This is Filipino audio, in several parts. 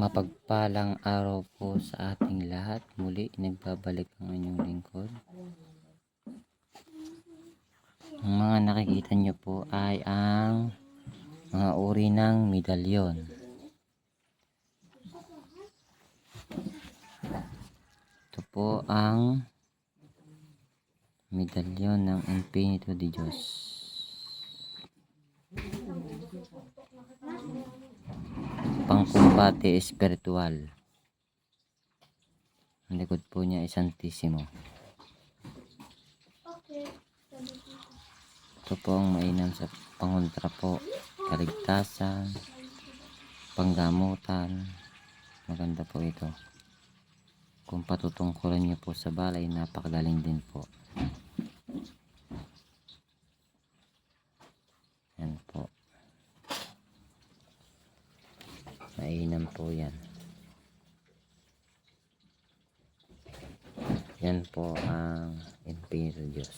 Mapagpalang araw po sa ating lahat. Muli, nagbabalik ang inyong lingkod. Ang mga nakikita nyo po ay ang mga uri ng medalyon. Ito po ang medalyon ng Infinito de Diyos. Pangkumbate espiritual. Ang likod po niya ay Santissimo. Ito po ang mainam sa pangontra po. Kaligtasan, panggamutan. Maganda po ito. Kung patutungkulan niyo po sa balay, napakagaling din po. Yan po. Mainam po yan. Yan po ang Imperial Diyos.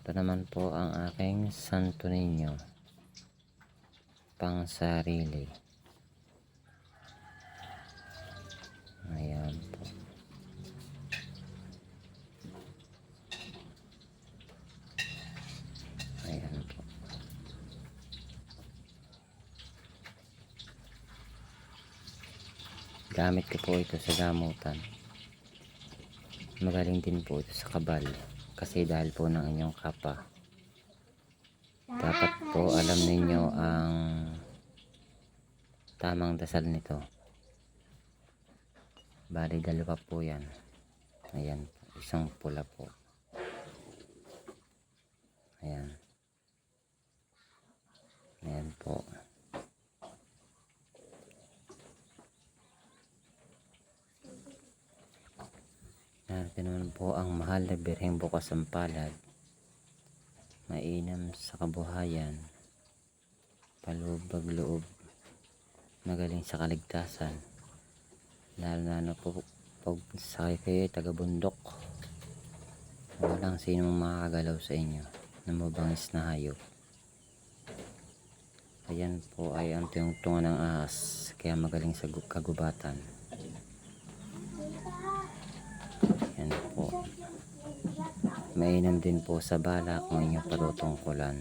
Ito naman po ang aking Santo Niño. Pang sarili. Ayan po. Ayan po. Gamit ko po ito sa gamutan. Magaling din po ito sa kabal. Kasi dahil po ng inyong kapa. Dapat po alam ninyo ang tamang dasal nito. Bali dalawa po yan. Ayan. Isang pula po. Ayan po. Natin naman po ang mahal na birheng bukas ang palad. Mainam sa kabuhayan. Palubag loob. Magaling sa kaligtasan. Lalo na ano po pag sakay kayo taga bundok. Walang sinong makakagalaw sa inyo na mabangis na hayop. Ayan po ay ang tungtungan ng ahas kaya magaling sa gu- kagubatan. Mainam din po sa bala kung inyong patutungkulan.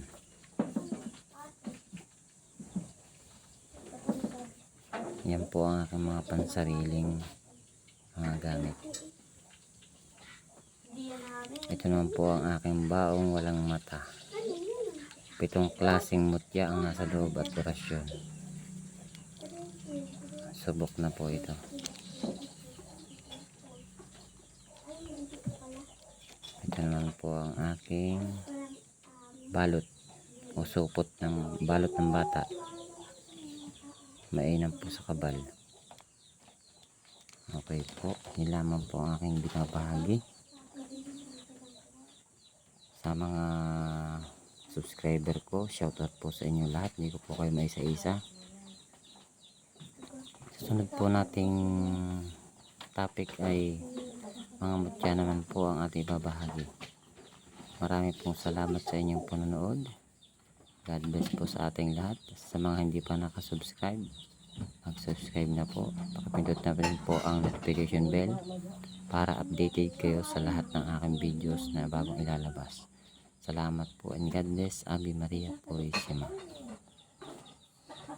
Yan po ang aking mga pansariling mga gamit. Ito naman po ang aking baong walang mata. Pitong klaseng mutya ang nasa loob at orasyon. Subok na po ito. Naman po ang aking balot o supot ng balot ng bata. Mainam po sa kabal. Okay po. Nilaman po ang aking binabahagi. Sa mga subscriber ko, shoutout po sa inyo lahat. Hindi ko po kayo maisa-isa. Susunod po nating topic ay mga mutya naman po ang ating babahagi. Marami pong salamat sa inyong panonood. God bless po sa ating lahat. Sa mga hindi pa nakasubscribe, mag-subscribe na po. Pakipindot na rin po ang notification bell para updated kayo sa lahat ng aking videos na bagong ilalabas. Salamat po and God bless. Abi Maria Purisima.